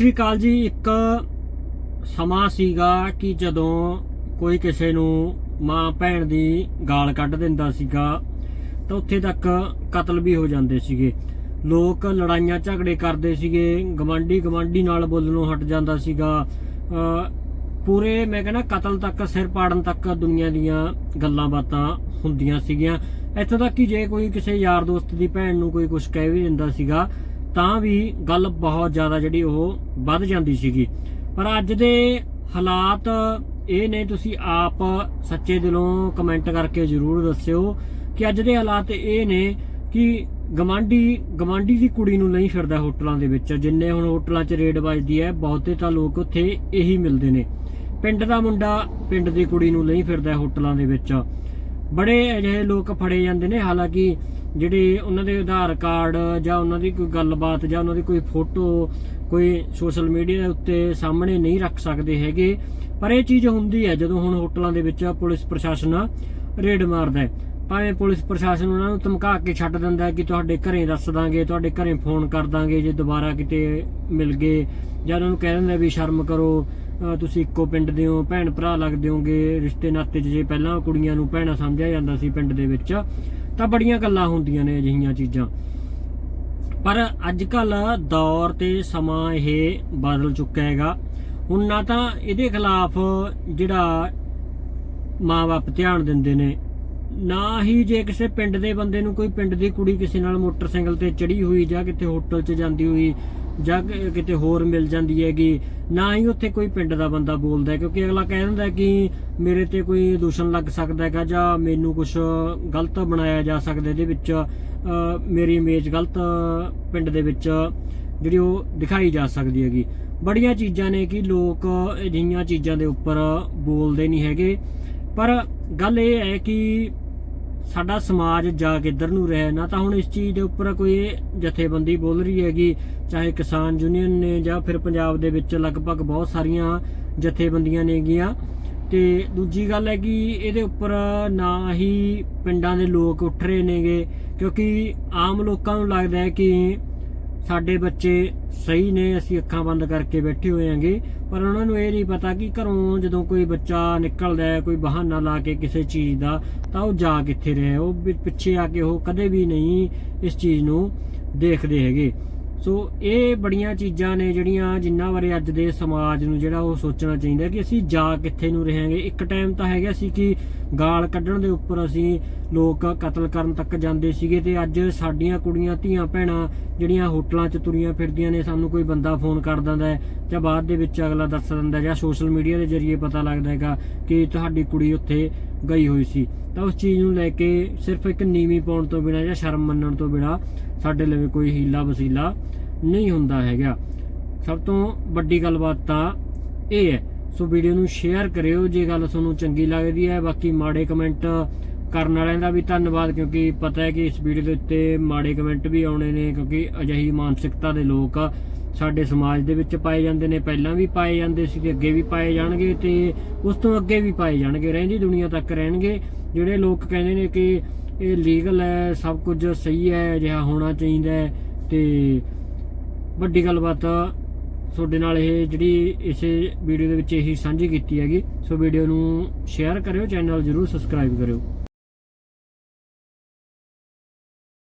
ਸ਼੍ਰੀ ਅਕਾਲ ਜੀ, ਇੱਕ ਸਮਾਂ ਸੀਗਾ ਕਿ ਜਦੋਂ ਕੋਈ ਕਿਸੇ ਨੂੰ ਮਾਂ ਭੈਣ ਦੀ ਗਾਲ ਕੱਢ ਦਿੰਦਾ ਸੀਗਾ, ਤਾਂ ਉੱਥੇ ਤੱਕ ਕਤਲ ਵੀ ਹੋ ਜਾਂਦੇ ਸੀਗੇ। ਲੋਕ ਲੜਾਈਆਂ ਝਗੜੇ ਕਰਦੇ ਸੀਗੇ, ਗਵਾਂਢੀ ਗਵਾਂਢੀ ਨਾਲ ਬੋਲਣੋਂ ਹਟ ਜਾਂਦਾ ਸੀਗਾ। ਪੂਰੇ ਮੈਂ ਕਹਿੰਦਾ ਕਤਲ ਤੱਕ, ਸਿਰ ਪਾੜਨ ਤੱਕ ਦੁਨੀਆ ਦੀਆਂ ਗੱਲਾਂ ਬਾਤਾਂ ਹੁੰਦੀਆਂ ਸੀਗੀਆਂ। ਇੱਥੋਂ ਤੱਕ ਕਿ ਜੇ ਕੋਈ ਕਿਸੇ ਯਾਰ ਦੋਸਤ ਦੀ ਭੈਣ ਨੂੰ ਕੋਈ ਕੁਝ ਕਹਿ ਵੀ ਦਿੰਦਾ ਸੀਗਾ ਤਾਂ ਵੀ ਗੱਲ ਬਹੁਤ ਜ਼ਿਆਦਾ ਜਿਹੜੀ ਉਹ ਵੱਧ ਜਾਂਦੀ ਸੀਗੀ। ਪਰ ਅੱਜ ਦੇ ਹਾਲਾਤ ਇਹ ਨੇ, ਤੁਸੀਂ ਆਪ ਸੱਚੇ ਦਿਲੋਂ ਕਮੈਂਟ ਕਰਕੇ ਜਰੂਰ ਦੱਸਿਓ ਕਿ ਅੱਜ ਦੇ ਹਾਲਾਤ ਇਹ ਨੇ ਕਿ ਗਵਾਂਢੀ ਗਵਾਂਢੀ ਦੀ ਕੁੜੀ ਨੂੰ ਨਹੀਂ ਫਿਰਦਾ ਹੋਟਲਾਂ ਦੇ ਵਿੱਚ, ਜਿੰਨੇ ਹੁਣ ਹੋਟਲਾਂ 'ਚ ਰੇਡ ਵੱਜਦੀ ਹੈ, ਬਹੁਤੇ ਤਾਂ ਲੋਕ ਉੱਥੇ ਇਹੀ ਮਿਲਦੇ ਨੇ। ਪਿੰਡ ਦਾ ਮੁੰਡਾ ਪਿੰਡ ਦੀ ਕੁੜੀ ਨੂੰ ਨਹੀਂ ਫਿਰਦਾ ਹੋਟਲਾਂ ਦੇ ਵਿੱਚ। ਬੜੇ ਅਜਿਹੇ ਲੋਕ ਫੜੇ ਜਾਂਦੇ ਨੇ, ਹਾਲਾਂਕਿ ਜਿਹੜੇ ਉਹਨਾਂ ਦੇ ਆਧਾਰ ਕਾਰਡ ਜਾਂ ਉਹਨਾਂ ਦੀ ਕੋਈ ਗੱਲਬਾਤ ਜਾਂ ਉਹਨਾਂ ਦੀ ਕੋਈ ਫੋਟੋ, ਕੋਈ ਸੋਸ਼ਲ ਮੀਡੀਆ ਦੇ ਉੱਤੇ ਸਾਹਮਣੇ ਨਹੀਂ ਰੱਖ ਸਕਦੇ ਹੈਗੇ। ਪਰ ਇਹ ਚੀਜ਼ ਹੁੰਦੀ ਹੈ, ਜਦੋਂ ਹੁਣ ਹੋਟਲਾਂ ਦੇ ਵਿੱਚ ਪੁਲਿਸ ਪ੍ਰਸ਼ਾਸਨ ਰੇਡ ਮਾਰਦਾ ਹੈ, ਭਾਵੇਂ ਪੁਲਿਸ ਪ੍ਰਸ਼ਾਸਨ ਉਹਨਾਂ ਨੂੰ ਧਮਕਾ ਕੇ ਛੱਡ ਦਿੰਦਾ ਹੈ ਕਿ ਤੁਹਾਡੇ ਘਰੇ ਦੱਸ ਦਾਂਗੇ, ਤੁਹਾਡੇ ਘਰੇ ਫੋਨ ਕਰ ਦਾਂਗੇ, ਜੇ ਦੁਬਾਰਾ ਕਿਤੇ ਮਿਲ ਗਏ ਜਾਂ ਉਹਨਾਂ ਨੂੰ ਕਹਿ ਦਿੰਦਾ ਵੀ ਸ਼ਰਮ ਕਰੋ ਤੁਸੀਂ ਇੱਕੋ ਪਿੰਡ ਦੇ ਹੋ, ਭੈਣ ਭਰਾ ਲੱਗਦੇ ਹੋਗੇ ਰਿਸ਼ਤੇ ਨਾਤੇ 'ਚ ਜੇ ਪਹਿਲਾਂ ਕੁੜੀਆਂ ਨੂੰ ਭੈਣਾਂ ਸਮਝਿਆ ਜਾਂਦਾ ਸੀ ਪਿੰਡ ਦੇ ਵਿੱਚ, ਤਾਂ ਬੜੀਆਂ ਗੱਲਾਂ ਹੁੰਦੀਆਂ ਨੇ ਅਜਿਹੀਆਂ ਚੀਜ਼ਾਂ। ਪਰ ਅੱਜ ਕੱਲ ਦੌਰ ਤੇ ਸਮਾਂ ਇਹ ਬਦਲ ਚੁੱਕਾ ਹੈਗਾ। ਹੁਣ ਨਾ ਤਾਂ ਇਹਦੇ ਖਿਲਾਫ ਜਿਹੜਾ ਮਾਪੇ ਧਿਆਨ ਦਿੰਦੇ ਨੇ, ਨਾ ਹੀ ਜੇ ਕਿਸੇ ਪਿੰਡ ਦੇ ਬੰਦੇ ਨੂੰ ਕੋਈ ਪਿੰਡ ਦੀ ਕੁੜੀ ਕਿਸੇ ਨਾਲ ਮੋਟਰਸਾਈਕਲ ਤੇ ਚੜੀ ਹੋਈ ਜਾਂ ਕਿਤੇ ਹੋਟਲ 'ਚ ਜਾਂਦੀ ਹੋਈ ਜਾਂ ਕਿਤੇ ਹੋਰ ਮਿਲ ਜਾਂਦੀ ਹੈਗੀ, ਨਾ ਹੀ ਉੱਥੇ ਕੋਈ ਪਿੰਡ ਦਾ ਬੰਦਾ ਬੋਲਦਾ ਕਿਉਂਕਿ ਅਗਲਾ ਕਹਿ ਦਿੰਦਾ ਕਿ ਮੇਰੇ ਤੇ ਕੋਈ ਦੂਸ਼ਣ ਲੱਗ ਸਕਦਾ ਹੈਗਾ ਜਾਂ ਮੈਨੂੰ ਕੁਝ ਗਲਤ ਬਣਾਇਆ ਜਾ ਸਕਦਾ ਇਹਦੇ ਵਿੱਚ ਮੇਰੀ ਇਮੇਜ ਗਲਤ ਪਿੰਡ ਦੇ ਵਿੱਚ ਜਿਹੜੀ ਉਹ ਦਿਖਾਈ ਜਾ ਸਕਦੀ ਹੈਗੀ। ਬੜੀਆਂ ਚੀਜ਼ਾਂ ਨੇ ਕਿ ਲੋਕ ਅਜਿਹੀਆਂ ਚੀਜ਼ਾਂ ਦੇ ਉੱਪਰ ਬੋਲਦੇ ਨਹੀਂ ਹੈਗੇ। ਪਰ ਗੱਲ ਇਹ ਹੈ ਕਿ ਸਾਡਾ ਸਮਾਜ ਜਾ ਕਿੱਧਰ ਨੂੰ ਰਿਹਾ ਨਾ ਤਾਂ ਹੁਣ ਇਸ ਚੀਜ਼ ਦੇ ਉੱਪਰ ਕੋਈ ਜਥੇਬੰਦੀ ਬੋਲ ਰਹੀ ਹੈਗੀ, ਚਾਹੇ ਕਿਸਾਨ ਯੂਨੀਅਨ ਨੇ ਜਾਂ ਫਿਰ ਪੰਜਾਬ ਦੇ ਵਿੱਚ ਲਗਭਗ ਬਹੁਤ ਸਾਰੀਆਂ ਜਥੇਬੰਦੀਆਂ ਨੇਗੀਆਂ। ਤੇ ਦੂਜੀ ਗੱਲ ਹੈ ਕਿ ਇਹਦੇ ਉੱਪਰ ਨਾ ਹੀ ਪਿੰਡਾਂ ਦੇ ਲੋਕ ਉੱਠ ਰਹੇ ਨੇਗੇ, ਕਿਉਂਕਿ ਆਮ ਲੋਕਾਂ ਨੂੰ ਲੱਗਦਾ ਹੈ ਕਿ ਸਾਡੇ ਬੱਚੇ ਸਹੀ ਨੇ, ਅਸੀਂ ਅੱਖਾਂ ਬੰਦ ਕਰਕੇ ਬੈਠੇ ਹੋਏ ਆਂਗੇ ਪਰ ਉਹਨਾਂ ਨੂੰ ਇਹ ਨਹੀਂ ਪਤਾ ਕਿ ਘਰੋਂ ਜਦੋਂ ਕੋਈ ਬੱਚਾ ਨਿਕਲਦਾ ਹੈ, ਕੋਈ ਬਹਾਨਾ ਲਾ ਕੇ ਕਿਸੇ ਚੀਜ਼ ਦਾ, ਤਾਂ ਉਹ ਜਾ ਕਿੱਥੇ ਰਿਹਾ ਉਹ ਪਿੱਛੇ ਆ ਕੇ ਉਹ ਕਦੇ ਵੀ ਨਹੀਂ ਇਸ ਚੀਜ਼ ਨੂੰ ਦੇਖਦੇ ਹੈਗੇ। ਸੋ ਇਹ ਬੜੀਆਂ ਚੀਜ਼ਾਂ ਨੇ ਜਿਹੜੀਆਂ ਜਿੰਨਾ ਬਾਰੇ ਅੱਜ ਦੇ ਸਮਾਜ ਨੂੰ ਜਿਹੜਾ ਉਹ ਸੋਚਣਾ ਚਾਹੀਦਾ ਕਿ ਅਸੀਂ ਜਾ ਕਿੱਥੇ ਨੂੰ ਰਹਾਂਗੇ ਇੱਕ ਟਾਈਮ ਤਾਂ ਹੈਗਾ ਸੀ ਕਿ ਗਾਲ ਕੱਢਣ ਦੇ ਉੱਪਰ ਅਸੀਂ ਲੋਕ ਕਤਲ ਕਰਨ ਤੱਕ ਜਾਂਦੇ ਸੀਗੇ ਤੇ ਅੱਜ ਸਾਡੀਆਂ ਕੁੜੀਆਂ, ਧੀਆਂ, ਭੈਣਾਂ ਜਿਹੜੀਆਂ ਹੋਟਲਾਂ 'ਚ ਤੁਰੀਆਂ ਫਿਰਦੀਆਂ ਨੇ, ਸਾਨੂੰ ਕੋਈ ਬੰਦਾ ਫੋਨ ਕਰ ਦਿੰਦਾ ਜਾਂ ਬਾਅਦ ਦੇ ਵਿੱਚ ਅਗਲਾ ਦੱਸ ਦਿੰਦਾ ਜਾਂ ਸੋਸ਼ਲ ਮੀਡੀਆ ਦੇ ਜ਼ਰੀਏ ਪਤਾ ਲੱਗਦਾ ਹੈਗਾ ਕਿ ਤੁਹਾਡੀ ਕੁੜੀ ਉੱਥੇ ਗਈ ਹੋਈ ਸੀ। ਤਾਂ ਉਸ ਚੀਜ਼ ਨੂੰ ਲੈ ਕੇ ਸਿਰਫ ਇੱਕ ਨੀਵੀਂ ਪਾਉਣ ਤੋਂ ਬਿਨਾਂ ਜਾਂ ਸ਼ਰਮ ਮੰਨਣ ਤੋਂ ਬਿਨਾਂ ਸਾਡੇ ਲਈ ਕੋਈ ਹੀਲਾ ਵਸੀਲਾ ਨਹੀਂ ਹੁੰਦਾ ਹੈਗਾ। ਸਭ ਤੋਂ ਵੱਡੀ ਗੱਲਬਾਤ ਤਾਂ ਇਹ ਹੈ। ਸੋ ਵੀਡੀਓ ਨੂੰ ਸ਼ੇਅਰ ਕਰਿਓ, ਜੇ ਗੱਲ ਤੁਹਾਨੂੰ ਚੰਗੀ ਲੱਗਦੀ ਹੈ, ਬਾਕੀ ਮਾੜੇ ਕਮੈਂਟ ਕਰਨ ਵਾਲਿਆਂ ਦਾ ਵੀ ਧੰਨਵਾਦ, ਕਿਉਂਕਿ ਪਤਾ ਹੈ ਕਿ ਇਸ ਵੀਡੀਓ ਦੇ ਉੱਤੇ ਮਾੜੇ ਕਮੈਂਟ ਵੀ ਆਉਣੇ ਨੇ, ਕਿਉਂਕਿ ਅਜਿਹੀ ਮਾਨਸਿਕਤਾ ਦੇ ਲੋਕ ਸਾਡੇ ਸਮਾਜ ਦੇ ਵਿੱਚ ਪਾਏ ਜਾਂਦੇ ਨੇ। ਪਹਿਲਾਂ ਵੀ ਪਾਏ ਜਾਂਦੇ ਸੀ ਤੇ ਅੱਗੇ ਵੀ ਪਾਏ ਜਾਣਗੇ ਤੇ ਉਸ ਤੋਂ ਅੱਗੇ ਵੀ ਪਾਏ ਜਾਣਗੇ। ਰਹਿੰਦੀ ਦੁਨੀਆ ਤੱਕ ਰਹਿਣਗੇ। ਜਿਹੜੇ ਲੋਕ ਕਹਿੰਦੇ ਨੇ ਕਿ ਇਹ ਲੀਗਲ ਹੈ, ਸਭ ਕੁਝ ਸਹੀ ਹੈ, ਅਜਿਹਾ ਹੋਣਾ ਚਾਹੀਦਾ ਹੈ ਤੇ ਵੱਡੀ ਗੱਲਬਾਤ ਤੁਹਾਡੇ ਨਾਲ ਇਹ ਜਿਹੜੀ ਇਸੇ ਵੀਡੀਓ ਦੇ ਵਿੱਚ ਇਹੀ ਸਾਂਝੀ ਕੀਤੀ ਹੈਗੀ। ਸੋ ਵੀਡੀਓ ਨੂੰ ਸ਼ੇਅਰ ਕਰਿਓ ਚੈਨਲ ਜਰੂਰ ਸਬਸਕ੍ਰਾਈਬ ਕਰਿਓ।